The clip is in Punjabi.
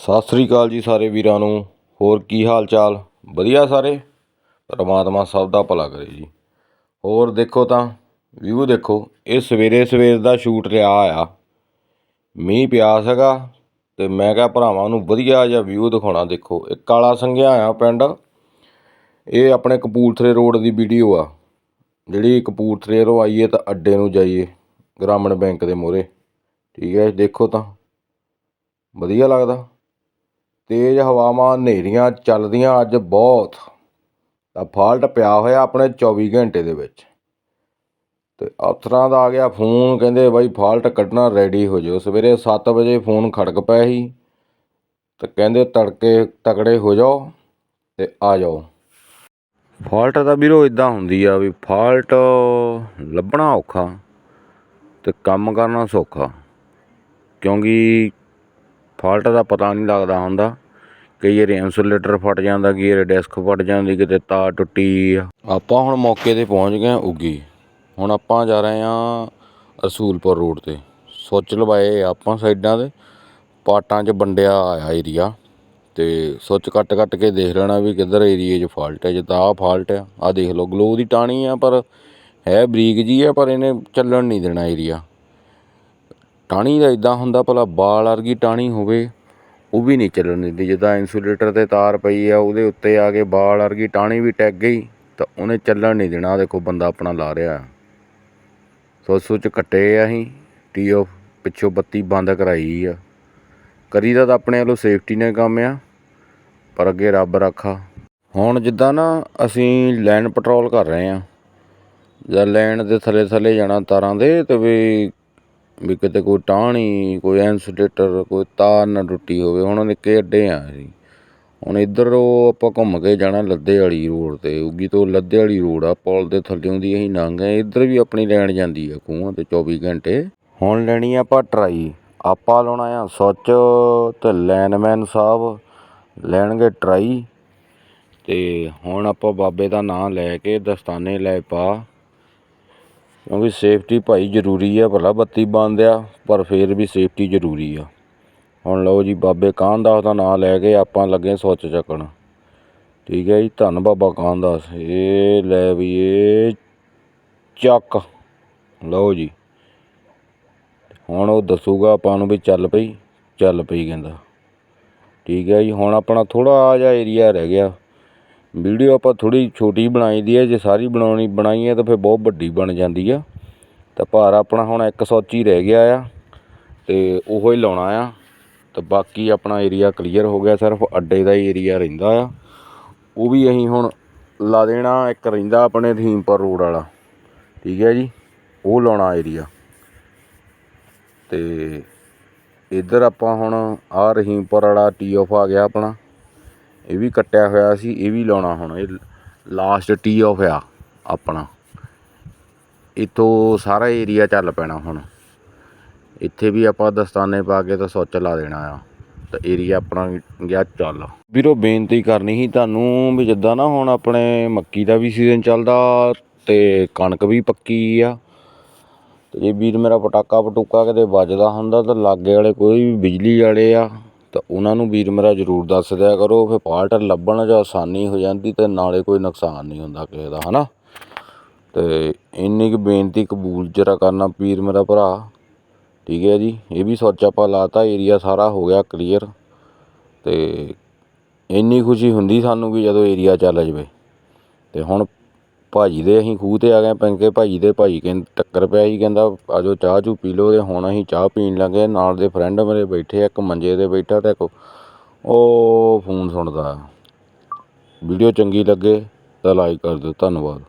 ਸਤਿ ਸ੍ਰੀ ਅਕਾਲ ਜੀ ਸਾਰੇ ਵੀਰਾਂ ਨੂੰ। ਹੋਰ ਕੀ ਹਾਲ ਚਾਲ ਵਧੀਆ ਸਾਰੇ? ਪਰਮਾਤਮਾ ਸਭ ਦਾ ਭਲਾ ਕਰੇ ਜੀ। ਹੋਰ ਦੇਖੋ ਤਾਂ, ਵਿਊ ਦੇਖੋ, ਇਹ ਸਵੇਰੇ ਸਵੇਰ ਦਾ ਸ਼ੂਟ ਰਿਹਾ ਆ। ਮੀਂਹ ਪਿਆ ਸੀਗਾ ਤੇ ਮੈਂ ਕਿਹਾ ਭਰਾਵਾਂ ਨੂੰ ਵਧੀਆ ਜਿਹਾ ਵਿਊ ਦਿਖਾਉਣਾ, ਦੇਖੋ। ਇਹ ਕਾਲਾ ਸੰਘਿਆ ਆ ਪਿੰਡ। ਇਹ ਆਪਣੇ ਕਪੂਰਥਲੇ ਰੋਡ ਦੀ ਵੀਡੀਓ ਆ। ਜਿਹੜੀ ਕਪੂਰਥਲੇ ਤੋਂ ਆਈਏ ਤਾਂ ਅੱਡੇ ਨੂੰ ਜਾਈਏ, ਗ੍ਰਾਮੀਣ ਬੈਂਕ ਦੇ ਮੂਹਰੇ। ਠੀਕ ਹੈ, ਦੇਖੋ ਤਾਂ। ਵਧੀਆ ਲੱਗਦਾ। ਤੇਜ਼ ਹਵਾਵਾਂ ਹਨੇਰੀਆਂ ਚੱਲਦੀਆਂ ਅੱਜ ਬਹੁਤ। ਤਾਂ ਫਾਲਟ ਪਿਆ ਹੋਇਆ ਆਪਣੇ 24 ਘੰਟੇ ਦੇ ਵਿੱਚ। ਤੇ ਅਫਸਰਾਂ ਦਾ ਆ ਗਿਆ ਫੋਨ, ਕਹਿੰਦੇ ਬਾਈ ਫਾਲਟ ਕੱਢਣਾ ਰੈਡੀ ਹੋ ਜਾਓ ਸਵੇਰੇ 7 ਵਜੇ ਫੋਨ ਖੜਕ ਪਿਆ ਸੀ। ਤੇ ਕਹਿੰਦੇ ਤੜਕੇ ਤਕੜੇ ਹੋ ਜਾਓ ਤੇ ਆ ਜਾਓ। ਫਾਲਟ ਤਾਂ ਵੀਰੋ ਇਦਾਂ ਹੁੰਦੀ ਆ ਵੀ ਫਾਲਟ ਲੱਭਣਾ ਔਖਾ ਤੇ ਕੰਮ ਕਰਨਾ ਸੌਖਾ। ਕਿਉਂਕਿ ਫਾਲਟ ਦਾ ਪਤਾ ਨਹੀਂ ਲੱਗਦਾ ਹੁੰਦਾ। ਕਈ ਵਾਰੀ ਇਨਸੂਲੇਟਰ ਫਟ ਜਾਂਦਾ, ਕਈ ਵਾਰੀ ਡਿਸਕ ਫਟ ਜਾਂਦੀ, ਕਿਤੇ ਤਾਰ ਟੁੱਟੀ ਆ। ਆਪਾਂ ਹੁਣ ਮੌਕੇ ਤੇ ਪਹੁੰਚ ਗਏ ਹਾਂ ਉੱਗੀ। ਹੁਣ ਆਪਾਂ ਜਾ ਰਹੇ ਹਾਂ ਰਸੂਲਪੁਰ ਰੋਡ ਤੇ। ਸੁੱਚ ਲਵਾਏ ਆਪਾਂ ਸਾਈਡਾਂ ਦੇ ਪਾਟਾਂ 'ਚ ਵੰਡਿਆ ਆਇਆ ਏਰੀਆ ਤੇ ਸੁੱਚ ਕੱਟ ਕੱਟ ਕੇ ਦੇਖ ਲੈਣਾ ਵੀ ਕਿੱਧਰ ਏਰੀਏ 'ਚ ਫਾਲਟ ਹੈ। ਜਿੱਦਾਂ ਆਹ ਫਾਲਟ ਆ ਆਹ ਦੇਖ ਲਓ, ਗਲੋ ਦੀ ਟਾਣੀ ਆ, ਪਰ ਹੈ ਬਰੀਕ ਜੀ ਆ, ਪਰ ਇਹਨੇ ਚੱਲਣ ਨਹੀਂ ਦੇਣਾ ਏਰੀਆ ਟਾਹਣੀ ਦਾ ਇੱਦਾਂ ਹੁੰਦਾ ਭਲਾ ਬਾਲ ਵਰਗੀ ਟਾਣੀ ਹੋਵੇ, ਉਹ ਵੀ ਨਹੀਂ ਚੱਲਣ ਦਿੰਦੀ। ਜਿੱਦਾਂ ਇਨਸੂਲੇਟਰ ਤੇ ਤਾਰ ਪਈ ਆ, ਉਹਦੇ ਉੱਤੇ ਆ ਕੇ ਬਾਲ ਵਰਗੀ ਟਾਹਣੀ ਵੀ ਟੈਗ ਗਈ, ਤਾਂ ਉਹਨੇ ਚੱਲਣ ਨਹੀਂ ਦੇਣਾ। ਦੇਖੋ ਬੰਦਾ ਆਪਣਾ ਲਾ ਰਿਹਾ। ਸੋ ਸੁੱਚ ਕੱਟੇ ਆ ਅਸੀਂ। ਟੀਓ ਪਿੱਛੋਂ ਬੱਤੀ ਬੰਦ ਕਰਾਈ ਆ। ਕਰੀਦਾ ਤਾਂ ਆਪਣੇ ਵੱਲੋਂ ਸੇਫਟੀ ਨੇ ਕੰਮ ਆ, ਪਰ ਅੱਗੇ ਰੱਬ ਰੱਖਾ। ਹੁਣ ਜਿੱਦਾਂ ਨਾ ਅਸੀਂ ਲਾਈਨ ਪੈਟਰੋਲ ਕਰ ਰਹੇ ਆ, ਜਾਂ ਲਾਈਨ ਦੇ ਥੱਲੇ ਥੱਲੇ ਜਾਣਾ ਤਾਰਾਂ ਦੇ, ਤੇ ਵੀ ਵੀ ਕਿਤੇ ਕੋਈ ਟਾਹਣੀ, ਕੋਈ ਇਨਸੂਲੇਟਰ ਕੋਈ ਤਾਰ ਨਾ ਟੁੱਟੀ ਹੋਵੇ, ਹੁਣ ਨਿੱਕੇ ਅੱਡੇ ਆ ਅਸੀਂ ਹੁਣ ਇੱਧਰ ਉਹ ਆਪਾਂ ਘੁੰਮ ਕੇ ਜਾਣਾ ਲੱਦੇ ਵਾਲੀ ਰੋਡ ਤੇ, ਉੱਗੀ ਤੋਂ ਲੱਦੇ ਵਾਲੀ ਰੋਡ ਆ, ਪੁਲ ਦੇ ਥੱਲਿਓਂ ਦੀ ਅਸੀਂ ਲੰਘ ਗਏ, ਇੱਧਰ ਵੀ ਆਪਣੀ ਲੈਣ ਜਾਂਦੀ ਆ ਖੂਹਾਂ ਤੇ 24 ਘੰਟੇ। ਹੁਣ ਲੈਣੀ ਆ ਆਪਾਂ ਟਰਾਈ, ਆਪਾਂ ਲਾਉਣਾ ਆ ਸੱਚ ਤੇ ਲੈਨਮੈਨ ਸਾਹਿਬ ਲੈਣਗੇ ਟਰਾਈ। ਤੇ ਹੁਣ ਆਪਾਂ ਬਾਬੇ ਦਾ ਨਾਮ ਲੈ ਕੇ ਦਸਤਾਨੇ ਲੈ ਪਾ। ਕਿਉਂਕਿ ਸੇਫਟੀ ਭਾਈ ਜ਼ਰੂਰੀ ਆ, ਭਲਾ ਬੱਤੀ ਬੰਦ ਆ ਪਰ ਫਿਰ ਵੀ ਸੇਫਟੀ ਜ਼ਰੂਰੀ ਆ। ਹੁਣ ਲਓ ਜੀ, ਬਾਬੇ ਕਾਹਨਦਾਸ ਦਾ ਨਾਮ ਲੈ ਕੇ ਆਪਾਂ ਲੱਗੇ ਸੁੱਚ ਚੱਕਣ। ਠੀਕ ਹੈ ਜੀ, ਧੰਨ ਬਾਬਾ ਕਾਹਨਦਾਸ ਇਹ ਲੈ ਵੀ ਇਹ ਚੱਕ। ਲਓ ਜੀ। ਹੁਣ ਉਹ ਦੱਸੂਗਾ ਆਪਾਂ ਨੂੰ ਵੀ ਚੱਲ ਪਈ ਚੱਲ ਪਈ ਕਹਿੰਦਾ। ਠੀਕ ਹੈ ਜੀ, ਹੁਣ ਆਪਣਾ ਥੋੜਾ ਜਿਹਾ ਏਰੀਆ ਰਹਿ ਗਿਆ। ਵੀਡੀਓ ਆਪਾਂ ਥੋੜੀ ਛੋਟੀ ਬਣਾਈ ਦੀ ਹੈ, ਜੇ ਸਾਰੀ ਬਣਾਉਣੀ ਬਣਾਈ ਹੈ ਤਾਂ ਫਿਰ ਬਹੁਤ ਵੱਡੀ ਬਣ ਜਾਂਦੀ ਆ। ਤਾਂ ਭਾਰ ਆਪਣਾ ਹੁਣ ਇੱਕ ਸੌਚ ਹੀ ਰਹਿ ਗਿਆ ਆ ਤੇ ਉਹੋ ਹੀ ਲਾਉਣਾ ਆ। ਤੇ ਬਾਕੀ ਆਪਣਾ ਏਰੀਆ ਕਲੀਅਰ ਹੋ ਗਿਆ, ਸਿਰਫ ਅੱਡੇ ਦਾ ਹੀ ਏਰੀਆ ਰਹਿੰਦਾ ਆ। ਉਹ ਵੀ ਅਸੀਂ ਹੁਣ ਲਾ ਦੇਣਾ, ਇੱਕ ਰਹਿੰਦਾ ਆਪਣੇ ਰਹੀਮਪੁਰ ਰੋਡ ਵਾਲਾ। ਠੀਕ ਹੈ ਜੀ, ਉਹ ਲਾਉਣਾ ਏਰੀਆ ਤੇ ਇੱਧਰ ਆਪਾਂ ਹੁਣ ਆ ਰਹੀਮਪੁਰ ਵਾਲਾ ਟੀ ਆਫ ਆ ਗਿਆ ਆਪਣਾ। ਇਹ ਵੀ ਕੱਟਿਆ ਹੋਇਆ ਸੀ, ਇਹ ਵੀ ਲਾਉਣਾ ਹੁਣ, ਇਹ ਲਾਸਟ ਟੀ ਆਫ ਆ ਆਪਣਾ। ਇਤੋਂ ਸਾਰਾ ਏਰੀਆ ਚੱਲ ਪੈਣਾ ਹੁਣ। ਇੱਥੇ ਵੀ ਆਪਾਂ ਦਸਤਾਨੇ ਪਾ ਕੇ ਤਾਂ ਸੁੱਚ ਲਾ ਦੇਣਾ ਆ। ਤਾਂ ਏਰੀਆ ਆਪਣਾ ਗਿਆ ਚੱਲ। ਵੀਰੋ, ਬੇਨਤੀ ਕਰਨੀ ਸੀ ਤੁਹਾਨੂੰ ਵੀ ਜਿੱਦਾਂ ਨਾ ਹੁਣ ਆਪਣੇ ਮੱਕੀ ਦਾ ਵੀ ਸੀਜ਼ਨ ਚੱਲਦਾ ਤੇ ਕਣਕ ਵੀ ਪੱਕੀ ਆ। ਤੇ ਜੇ ਵੀਰ ਮੇਰਾ ਪਟਾਕਾ ਪਟੂਕਾ ਕਿਤੇ ਵੱਜਦਾ ਹੁੰਦਾ ਤਾਂ ਲਾਗੇ ਵਾਲੇ ਕੋਈ ਵੀ ਬਿਜਲੀ ਵਾਲੇ ਆ ਤਾਂ ਉਹਨਾਂ ਨੂੰ ਵੀਰ ਮੇਰਾ ਜ਼ਰੂਰ ਦੱਸ ਦਿਆ ਕਰੋ, ਫਿਰ ਫਾਲਟ ਲੱਭਣ 'ਚ ਆਸਾਨੀ ਹੋ ਜਾਂਦੀ ਅਤੇ ਨਾਲੇ ਕੋਈ ਨੁਕਸਾਨ ਨਹੀਂ ਹੁੰਦਾ ਕਿਸੇ ਦਾ ਹੈ ਨਾ ਅਤੇ ਇੰਨੀ ਕੁ ਬੇਨਤੀ ਕਬੂਲ ਜਰਾ ਕਰਨਾ ਵੀਰ ਮੇਰਾ ਭਰਾ, ਠੀਕ ਹੈ ਜੀ? ਇਹ ਵੀ ਸੋਚ ਆਪਾਂ ਲਾਤਾ ਏਰੀਆ ਸਾਰਾ ਹੋ ਗਿਆ ਕਲੀਅਰ ਅਤੇ ਇੰਨੀ ਖੁਸ਼ੀ ਹੁੰਦੀ ਸਾਨੂੰ ਵੀ ਜਦੋਂ ਏਰੀਆ ਚੱਲ ਜਾਵੇ। ਅਤੇ ਹੁਣ ਭਾਅ ਜੀ ਦੇ ਅਸੀਂ ਖੂਹ ਤੇ ਆ ਗਏ, ਪੈਂਕੇ ਭਾਅ ਜੀ ਦੇ ਭਾਅ ਜੀ ਕਹਿੰ ਟੱਕਰ ਪਿਆ ਸੀ, ਕਹਿੰਦਾ ਆਜੋ ਚਾਹ ਚੂ ਪੀ ਲਓ ਅਤੇ ਹੁਣ ਅਸੀਂ ਚਾਹ ਪੀਣ ਲੱਗੇ, ਨਾਲ ਦੇ ਫਰੈਂਡ ਮੇਰੇ ਬੈਠੇ ਇੱਕ ਮੰਜੇ ਤੇ ਬੈਠਾ ਅਤੇ ਇੱਕ ਉਹ ਫੋਨ ਸੁਣਦਾ। ਵੀਡੀਓ ਚੰਗੀ ਲੱਗੇ ਤਾਂ ਲਾਈਕ ਕਰ ਦਿਓ, ਧੰਨਵਾਦ।